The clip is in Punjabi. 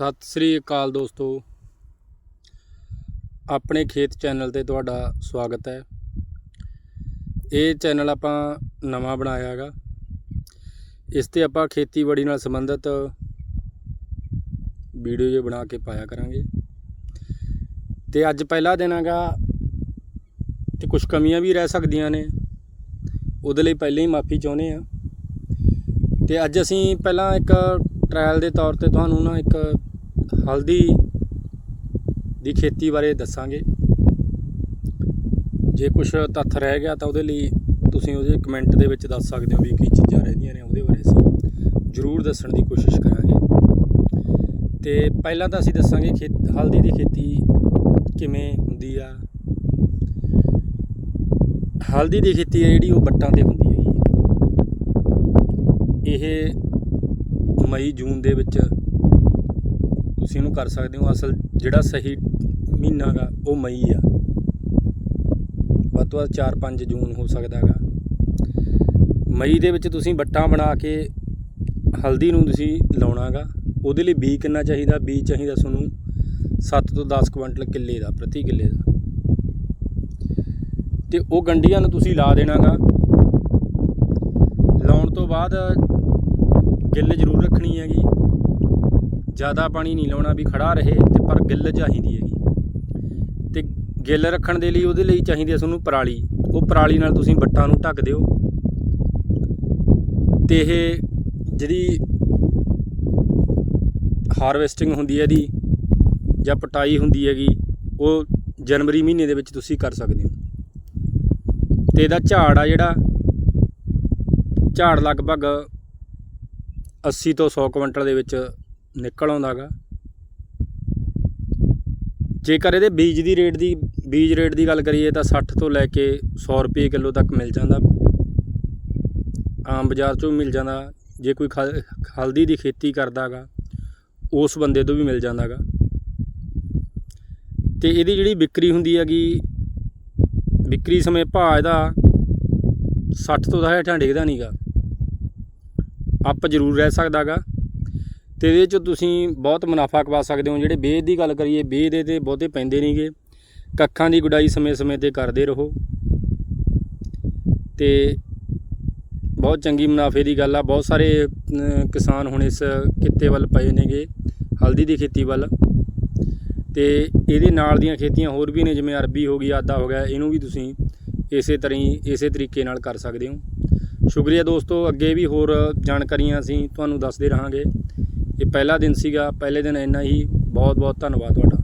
ਸਤਿ ਸ੍ਰੀ ਅਕਾਲ ਦੋਸਤੋ। ਆਪਣੇ ਖੇਤ ਚੈਨਲ ਤੇ ਤੁਹਾਡਾ ਸਵਾਗਤ ਹੈ। ਇਹ ਚੈਨਲ ਆਪਾਂ ਨਵਾਂ ਬਣਾਇਆ ਹੈਗਾ। ਇਸ ਤੇ ਆਪਾਂ ਖੇਤੀਬਾੜੀ ਨਾਲ ਸੰਬੰਧਿਤ ਵੀਡੀਓ ਜੇ ਬਣਾ ਕੇ ਪਾਇਆ ਕਰਾਂਗੇ। ਤੇ ਅੱਜ ਪਹਿਲਾ ਦਿਨ ਹੈਗਾ ਤੇ ਕੁਝ ਕਮੀਆਂ ਵੀ ਰਹਿ ਸਕਦੀਆਂ ਨੇ। ਉਹਦੇ ਲਈ ਪਹਿਲਾਂ ਹੀ ਮਾਫੀ ਚਾਹੁੰਦੇ ਆ ਤੇ ਅੱਜ ਅਸੀਂ ਪਹਿਲਾਂ ਇੱਕ ਟ੍ਰਾਇਲ ਦੇ ਤੌਰ ਤੇ ਤੁਹਾਨੂੰ ਨਾ ਇੱਕ ਹਲਦੀ ਦੀ ਖੇਤੀ ਬਾਰੇ ਦੱਸਾਂਗੇ। ਜੇ ਕੁਝ ਤੱਥ ਰਹਿ ਗਿਆ ਤਾਂ ਉਹਦੇ ਲਈ ਤੁਸੀਂ ਉਹਦੇ ਕਮੈਂਟ ਦੇ ਵਿੱਚ ਦੱਸ ਸਕਦੇ ਹੋ ਵੀ ਕੀ ਚੀਜ਼ਾਂ ਰਹਿੰਦੀਆਂ ਨੇ ਉਹਦੇ ਬਾਰੇ ਅਸੀਂ ਜ਼ਰੂਰ ਦੱਸਣ ਦੀ ਕੋਸ਼ਿਸ਼ ਕਰਾਂਗੇ। ਤੇ ਪਹਿਲਾਂ ਤਾਂ ਅਸੀਂ ਦੱਸਾਂਗੇ ਖੇਤ ਹਲਦੀ ਦੀ ਖੇਤੀ ਕਿਵੇਂ ਹੁੰਦੀ ਆ। ਹਲਦੀ ਦੀ ਖੇਤੀ ਹੈ ਜਿਹੜੀ ਉਹ ਬੱਟਾਂ ਤੇ ਹੁੰਦੀ ਹੈਗੀ। ਇਹ ਮਈ, ਜੂਨ ਦੇ ਵਿੱਚ ਤੁਸੀਂ ਉਹਨੂੰ ਕਰ ਸਕਦੇ ਹੋ, ਅਸਲ ਜਿਹੜਾ ਸਹੀ ਮਹੀਨਾ ਗਾ, ਉਹ ਮਈ ਆ। ਵੱਧ ਤੋਂ ਵੱਧ 4-5 ਜੂਨ ਹੋ ਸਕਦਾ ਗਾ। ਮਈ ਦੇ ਵਿੱਚ ਤੁਸੀਂ ਵੱਟਾਂ ਬਣਾ ਕੇ ਹਲਦੀ ਨੂੰ ਤੁਸੀਂ ਲਾਉਣਾਗਾ ਉਹਦੇ ਲਈ ਬੀ ਕਿੰਨਾ ਚਾਹੀਦਾ? ਬੀ ਚਾਹੀਦਾ ਤੁਹਾਨੂੰ 7 ਤੋਂ 10 ਕੁਇੰਟਲ ਕਿੱਲੇ ਦਾ, ਪ੍ਰਤੀ ਕਿੱਲੇ ਦਾ। ਤੇ ਉਹ ਗੰਡੀਆਂ ਨੂੰ ਤੁਸੀਂ ਲਾ ਦੇਣਾਗਾ ਲਾਉਣ ਤੋਂ ਬਾਅਦ ਗਿੱਲ ਜ਼ਰੂਰ ਰੱਖਣੀ ਹੈਗੀ। ਜ਼ਿਆਦਾ ਪਾਣੀ ਨਹੀਂ ਲਾਉਣਾ ਵੀ ਖੜਾ ਰਹੇ ਤੇ ਪਰ ਗਿੱਲ ਚਾਹੀਦੀ ਹੈਗੀ। ਤੇ ਗਿੱਲ ਰੱਖਣ ਦੇ ਲਈ ਉਹਦੇ ਲਈ ਚਾਹੀਦੀ ਹੈ ਤੁਹਾਨੂੰ ਪਰਾਲੀ। ਉਹ ਪਰਾਲੀ ਨਾਲ ਤੁਸੀਂ ਬੱਟਾਂ ਨੂੰ ਢੱਕ ਦਿਓ। ਤੇ ਇਹ ਜਿਹੜੀ ਹਾਰਵੈਸਟਿੰਗ ਹੁੰਦੀ ਹੈ ਇਹਦੀ ਜਾਂ ਪਟਾਈ ਹੁੰਦੀ ਹੈਗੀ, ਉਹ ਜਨਵਰੀ ਮਹੀਨੇ ਦੇ ਵਿੱਚ ਤੁਸੀਂ ਕਰ ਸਕਦੇ ਹੋ। ਤੇ ਇਹਦਾ ਝਾੜ ਆ ਜਿਹੜਾ, ਝਾੜ ਲਗਭਗ 80 ਤੋਂ 100 ਕੁਇੰਟਲ ਦੇ ਵਿੱਚ ਨਿਕਲ ਆਉਂਦਾਗਾ ਜੇਕਰ ਇਹਦੇ ਬੀਜ ਦੀ ਰੇਟ ਦੀ, ਬੀਜ ਰੇਟ ਦੀ ਗੱਲ ਕਰੀਏ ਤਾਂ 60 ਤੋਂ ਲੈ ਕੇ 100 ਰੁਪਏ ਕਿਲੋ ਤੱਕ ਮਿਲ ਜਾਂਦਾ। ਆਮ ਬਾਜ਼ਾਰ ਚੋਂ ਵੀ ਮਿਲ ਜਾਂਦਾ। ਜੇ ਕੋਈ ਖਲ- ਹਲਦੀ ਦੀ ਖੇਤੀ ਕਰਦਾਗਾ, ਉਸ ਬੰਦੇ ਤੋਂ ਵੀ ਮਿਲ ਜਾਂਦਾਗਾ। ਤੇ ਇਹਦੀ ਜਿਹੜੀ ਵਿਕਰੀ ਹੁੰਦੀ ਹੈਗੀ, ਵਿਕਰੀ ਸਮੇਂ ਭਾਅ ਇਹਦਾ 60 ਤੋਂ ਦਾ ਹੇਠਾਂ ਡਿੱਗਦਾ ਨਹੀਂਗਾ ਅੱਪ ਜ਼ਰੂਰ ਰਹਿ ਸਕਦਾਗਾ। ਤੇ ਇਹਦੇ ਚ ਤੁਸੀਂ ਬਹੁਤ ਮੁਨਾਫਾ ਕਮਾ ਸਕਦੇ ਹੋ। ਜਿਹੜੇ ਬੇਦ ਦੀ ਗੱਲ ਕਰੀਏ ਬੇਦ ਦੇ ਤੇ ਬਹੁਤੇ ਪੈਂਦੇ ਨਹੀਂਗੇ ਕੱਖਾਂ ਦੀ ਗੁਡਾਈ ਸਮੇਂ-ਸਮੇਂ ਤੇ ਕਰਦੇ ਰਹੋ। ਤੇ ਬਹੁਤ ਚੰਗੀ ਮੁਨਾਫੇ ਦੀ ਗੱਲ ਆ। ਬਹੁਤ ਸਾਰੇ ਕਿਸਾਨ ਹੁਣ ਇਸ ਕਿੱਤੇ ਵੱਲ ਪਏ ਨੇਗੇ ਹਲਦੀ ਦੀ ਖੇਤੀ ਵੱਲ। ਤੇ ਇਹਦੇ ਨਾਲ ਦੀਆਂ ਖੇਤੀਆਂ ਹੋਰ ਵੀ ਨੇ, ਜਿਵੇਂ ਅਰਬੀ ਹੋ ਗਈ ਆਦਾ ਹੋ ਗਿਆ, ਇਹਨੂੰ ਵੀ ਤੁਸੀਂ ਇਸੇ ਤਰ੍ਹਾਂ ਹੀ, ਇਸੇ ਤਰੀਕੇ ਨਾਲ ਕਰ ਸਕਦੇ ਹੋ। ਸ਼ੁਕਰੀਆ ਦੋਸਤੋ। ਅੱਗੇ ਵੀ ਹੋਰ ਜਾਣਕਾਰੀਆਂ ਅਸੀਂ ਤੁਹਾਨੂੰ ਦੱਸਦੇ ਰਹਾਂਗੇ। ਇਹ ਪਹਿਲਾ ਦਿਨ ਸੀਗਾ ਪਹਿਲੇ ਦਿਨ ਇੰਨਾ ਹੀ ਬਹੁਤ ਬਹੁਤ ਧੰਨਵਾਦ ਤੁਹਾਡਾ।